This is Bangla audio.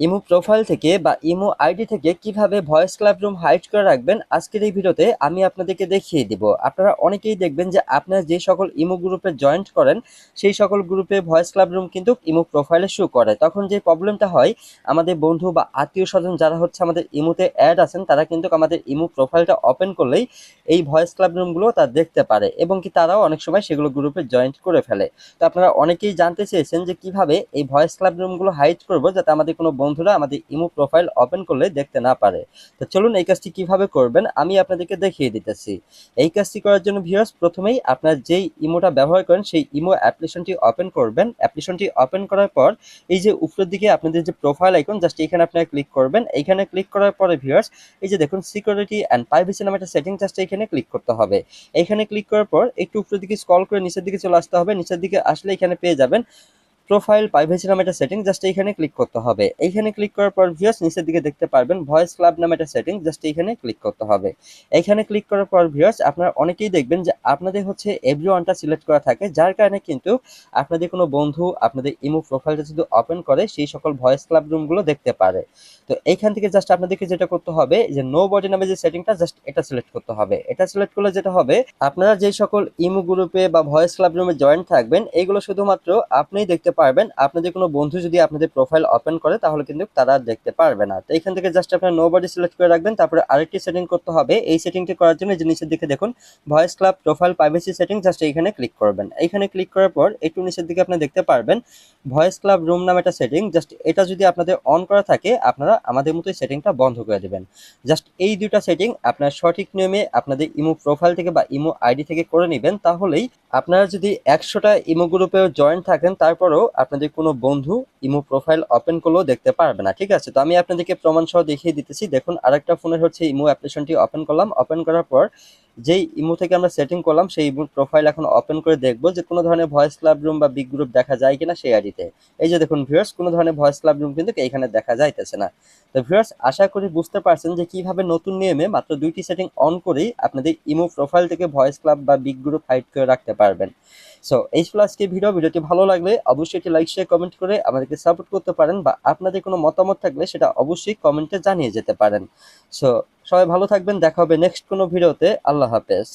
ইমো প্রোফাইল থেকে বা ইমো আইডি থেকে কীভাবে ভয়েস ক্লাব রুম হাইড করে রাখবেন, আজকের এই ভিডিওতে আমি আপনাদেরকে দেখিয়ে দিব। আপনারা অনেকেই দেখবেন যে আপনারা যে সকল ইমো গ্রুপে জয়েন্ট করেন, সেই সকল গ্রুপে ভয়েস ক্লাব রুম কিন্তু ইমো প্রোফাইলে শো করে। তখন যে প্রবলেমটা হয়, আমাদের বন্ধু বা আত্মীয় স্বজন যারা হচ্ছে আমাদের ইমোতে অ্যাড আছেন, তারা কিন্তু আমাদের ইমো প্রোফাইলটা ওপেন করলেই এই ভয়েস ক্লাব রুমগুলো তারা দেখতে পারে এবং কি তারাও অনেক সময় সেগুলো গ্রুপে জয়েন্ট করে ফেলে। তো আপনারা অনেকেই জানতে চেয়েছেন যে কীভাবে এই ভয়েস ক্লাব রুমগুলো হাইড করব, যাতে আমাদের কোনো বন্ধুরা আমাদের ইমো প্রোফাইল ওপেন করলে দেখতে না পারে। তো চলুন এই কাজটি কীভাবে করবেন আমি আপনাদেরকে দেখিয়ে দিতেছি। এই কাজটি করার জন্য ভিউয়ার্স প্রথমেই আপনার যেই ইমোটা ব্যবহার করেন সেই ইমো অ্যাপ্লিকেশনটি ওপেন করবেন। অ্যাপ্লিকেশনটি ওপেন করার পর এই যে উপরের দিকে আপনাদের যে প্রোফাইল আইকন, জাস্ট এখানে আপনারা ক্লিক করবেন। এইখানে ক্লিক করার পরে ভিউয়ার্স এই যে দেখুন সিকিউরিটি অ্যান্ড প্রাইভেসি নামে একটা সেটিং জাস্ট এখানে ক্লিক করতে হবে। এইখানে ক্লিক করার পর একটু উপরের দিকে স্ক্রল করে নিচের দিকে চলে আসতে হবে। নিচের দিকে আসলে এখানে পেয়ে যাবেন প্রোফাইল প্রাইভেসি নামে একটা সেটিং জাস্ট এইখানে ক্লিক করতে হবে। এইখানে ক্লিক করার পর ভিউয়ার্স নিচের দিকে দেখতে পারবেন ভয়েস ক্লাব নামে একটা সেটিং জাস্ট এইখানে ক্লিক করতে হবে। এইখানে ক্লিক করার পর ভিউয়ার্স আপনারা অনেকেই দেখবেন যে আপনাদের হচ্ছে এভরি ওয়ানটা সিলেক্ট করা থাকে, যার কারণে কিন্তু আপনাদের কোনো বন্ধু, আপনাদের ইমো প্রোফাইলটা যদি ওপেন করে, সেই সকল ভয়েস ক্লাব রুমগুলো দেখতে পারে। তো এইখান থেকে জাস্ট আপনাদেরকে যেটা করতে হবে, যে নো বডি নামে যে সেটিংটা জাস্ট এটা সিলেক্ট করতে হবে। এটা সিলেক্ট করলে যেটা হবে, আপনারা যে সকল ইমো গ্রুপে বা ভয়েস ক্লাব রুমে জয়েন থাকবেন এইগুলো শুধুমাত্র আপনিই দেখতে পারবেন। আপনাদের কোনো বন্ধু যদি আপনাদের প্রোফাইল ওপেন করে, তাহলে কিন্তু তারা দেখতে পারবে না। তো এখান থেকে জাস্ট আপনার নো বডি সিলেক্ট করে রাখবেন, তারপরে আরেকটি সেটিং করতে হবে। এই সেটিংটি করার জন্য যে নিচের দিকে দেখুন voice club profile privacy setting just এইখানে ক্লিক করবেন। এইখানে ক্লিক করার পর একটু নিচের দিকে আপনি দেখতে পারবেন ভয়েস ক্লাব রুম নাম একটা সেটিং জাস্ট এটা যদি আপনাদের অন করা থাকে, আপনারা আমাদের মতোই সেটিংটা বন্ধ করে দেবেন। জাস্ট এই দুইটা সেটিং আপনার সঠিক নিয়মে আপনাদের ইমো প্রোফাইল থেকে বা ইমো আইডি থেকে করে নেবেন, তাহলেই আপনারা যদি একশোটা ইমো গ্রুপেও জয়েন থাকেন, তারপরেও আপনাদের কোনো বন্ধু ইমো প্রোফাইল ওপেন করলেও দেখতে পারবে না, ঠিক আছে? তো আমি আপনাদেরকে প্রমাণ সহ দেখিয়ে দিতেছি। দেখুন, আরেকটা ফোনের হচ্ছে ইমো অ্যাপ্লিকেশনটি ওপেন করলাম। ওপেন করার পর যেই ইমো থেকে আমরা সেটিং করলাম, সেই ইমোর প্রোফাইল এখন ওপেন করে দেখব যে কোনো ধরনের ভয়েস ক্লাব রুম বা বিগ গ্রুপ দেখা যায় কিনা সেই আইডিতে এই যে দেখুন ভিউয়ার্স কোনো ধরনের ভয়েস ক্লাব রুম কিন্তু এখানে দেখা যাইতেছে না। তো ভিউয়ার্স আশা করি বুঝতে পারছেন যে কীভাবে নতুন নিয়মে মাত্র দুইটি সেটিং অন করেই আপনাদের ইমো প্রোফাইল থেকে ভয়েস ক্লাব বা বিগ গ্রুপ হাইড করে রাখতে পারবেন। সো এই ছিল আজকে ভিডিও ভিডিওটি ভালো লাগলে অবশ্যই একটি লাইক শেয়ার কমেন্ট করে আমাদেরকে সাপোর্ট করতে পারেন বা আপনাদের কোনো মতামত থাকলে সেটা অবশ্যই কমেন্টে জানিয়ে যেতে পারেন। সো সবাই ভালো থাকবেন। দেখা হবে নেক্সট কোনো ভিডিওতে আল্লাহ হাফেজ।